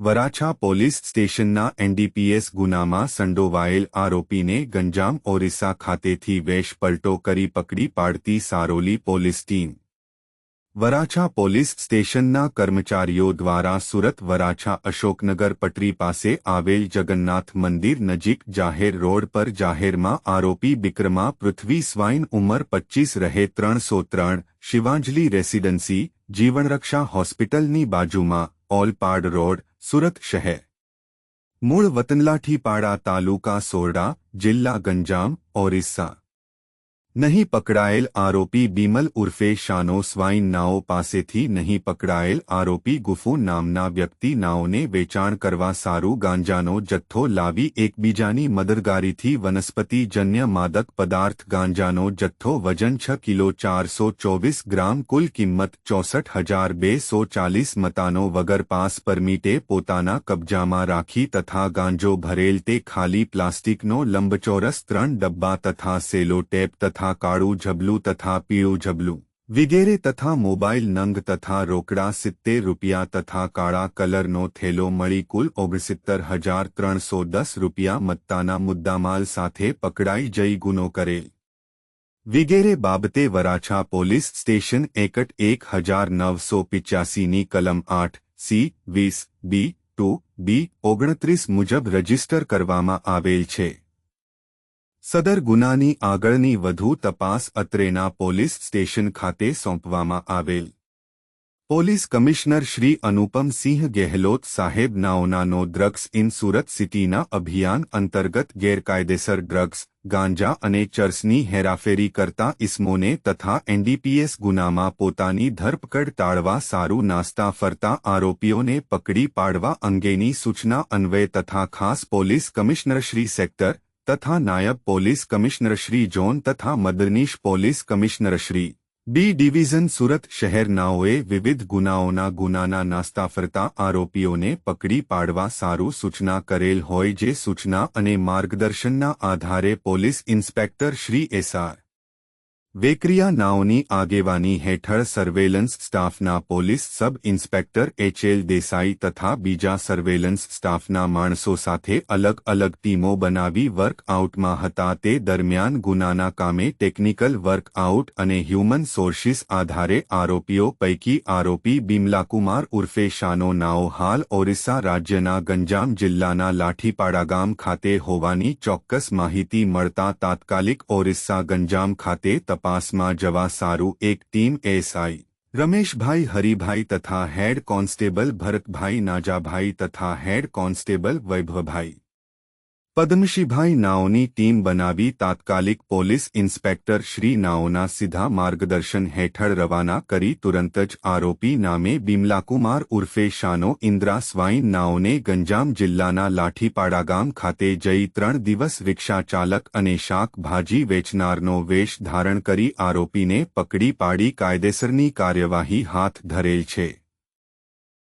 Varachha police સ્ટેશનના NDPS ગુનામાં સંડોવાયેલ આરોપીને ગંજામ ઓરિસ્સા ખાતેથી વેશપલટો કરી પકડી પાડતી Saroli police team. Varachha police સ્ટેશનના કર્મચારીઓ દ્વારા સુરત વરાછા અશોકનગર પટરી પાસે આવેલ જગન્નાથ મંદિર નજીક જાહેર રોડ પર જાહેરમાં આરોપી બિક્રમા પૃથ્વી સ્વાઇન ઉંમર પચ્ચીસ રહે ત્રણસો ત્રણ, શિવાંજલી રેસિડન્સી, જીવનરક્ષા હોસ્પિટલની બાજુમાં, ઓલપાડ રોડ સુરત શહેર. મૂળ વતનલાઠીપાડા તાલુકા સોરડા જિલ્લા ગંજામ ઓરિસ્સા. નહીં પકડાયેલ આરોપી બીમલ ઉર્ફે શાનો સ્વાઇન નાઓ પાસેથી નહીં પકડાયેલ આરોપી ગુફુ નામના વ્યક્તિ નાઓને વેચાણ કરવા સારું ગાંજાનો જથ્થો લાવી એકબીજાની મદદગારીથી વનસ્પતિજન્ય માદક પદાર્થ ગાંજાનો જથ્થો વજન છ કિલો ચારસો ચોવીસ ગ્રામ કુલ કિંમત ચોસઠ હજાર બેસો ચાલીસ મતાનો વગર પાસ પરમીટે પોતાના કબજામાં રાખી તથા ગાંજો ભરેલ તે ખાલી પ્લાસ્ટિકનો લંબચોરસ ત્રણ ડબ્બા તથા સેલો ટેપ તથા કાળું ઝબલું તથા પીળું ઝબલું. વિગેરે તથા મોબાઈલ નંગ તથા રોકડા સિત્તેર રૂપિયા તથા કાળા કલરનો થેલો મળી કુલ ઓગણસિત્તર હજાર ત્રણસો દસ રૂપિયા મત્તાના મુદ્દામાલ સાથે પકડાઈ જઈ ગુનો કરેલ. વિગેરે બાબતે વરાછા પોલીસ સ્ટેશન એકટ એક હજાર નવસો પિચ્યાસીની કલમ આઠ, સી, વીસ, બી, ટુ, બી, ઓગણત્રીસ મુજબ રજિસ્ટર કરવામાં આવેલ છે. સદર ગુનાની આગળની વધુ તપાસ અત્રેના પોલીસ સ્ટેશન ખાતે સોંપવામાં આવેલ. પોલીસ કમિશનર શ્રી અનુપમસિંહ ગેહલોત સાહેબ નાઓનાનો ડ્રગ્સ ઇન સુરત સિટીના અભિયાન અંતર્ગત ગેરકાયદેસર ડ્રગ્સ, ગાંજા અને ચર્સની હેરાફેરી કરતા ઇસ્મોને તથા એનડીપીએસ ગુનામાં પોતાની ધરપકડ ટાળવા સારું નાસ્તા ફરતા આરોપીઓને પકડી પાડવા અંગેની સૂચના અન્વય તથા ખાસ પોલીસ કમિશનર શ્રી સેક્ટર તથા નાયબ પોલીસ કમિશનર શ્રી જોન તથા મદનીશ police commissioner Shri B division Surat શહેરનાઓએ વિવિધ ગુનાઓના ગુનાના નાસ્તા ફરતા આરોપીઓને પકડી પાડવા સારું સૂચના કરેલ હોય જે સૂચના અને માર્ગદર્શનના આધારે police inspector Shri SR Vekariya નાઓની આગેવાની હેઠળ સર્વેલન્સ સ્ટાફના police sub inspector HL Desai તથા બીજા સર્વેલન્સ સ્ટાફના માણસો સાથે અલગ અલગ ટીમો બનાવી વર્કઆઉટમાં હતા. તે દરમિયાન ગુનાના કામે ટેકનિકલ વર્કઆઉટ અને હ્યુમન સોર્સિસ આધારે આરોપીઓ પૈકી આરોપી બિમલાકુમાર ઉર્ફે શાનો નાઓ હાલ ઓરિસ્સા રાજ્યના ગંજામ જિલ્લાના લાઠીપાડા ગામ ખાતે હોવાની ચોક્કસ માહિતી મળતા તાત્કાલિક ઓરિસ્સા ગંજામ ખાતે તપાસ તપાસમાં જવા સારું એક ટીમ એસઆઈ. રમેશભાઈ, હરિભાઈ તથા હેડ કોન્સ્ટેબલ ભરતભાઈ, નાજાભાઈ તથા હેડ કોન્સ્ટેબલ વૈભવભાઈ. પદ્મશીભાઈ નાઓની ટીમ બનાવી તાત્કાલિક પોલીસ ઇન્સ્પેક્ટર શ્રી નાઓના સીધા માર્ગદર્શન હેઠળ રવાના કરી તુરંત જ આરોપી નામે બિમલાકુમાર ઉર્ફે શાનો ઇન્દ્રા સ્વાઇન નાઓને ગંજામ જિલ્લાના લાઠીપાડા ગામ ખાતે જઈ ત્રણ દિવસ રિક્ષા ચાલક અને શાકભાજી વેચનારનો વેશ ધારણ કરી આરોપીને પકડી પાડી કાયદેસરની કાર્યવાહી હાથ ધરેલ છે.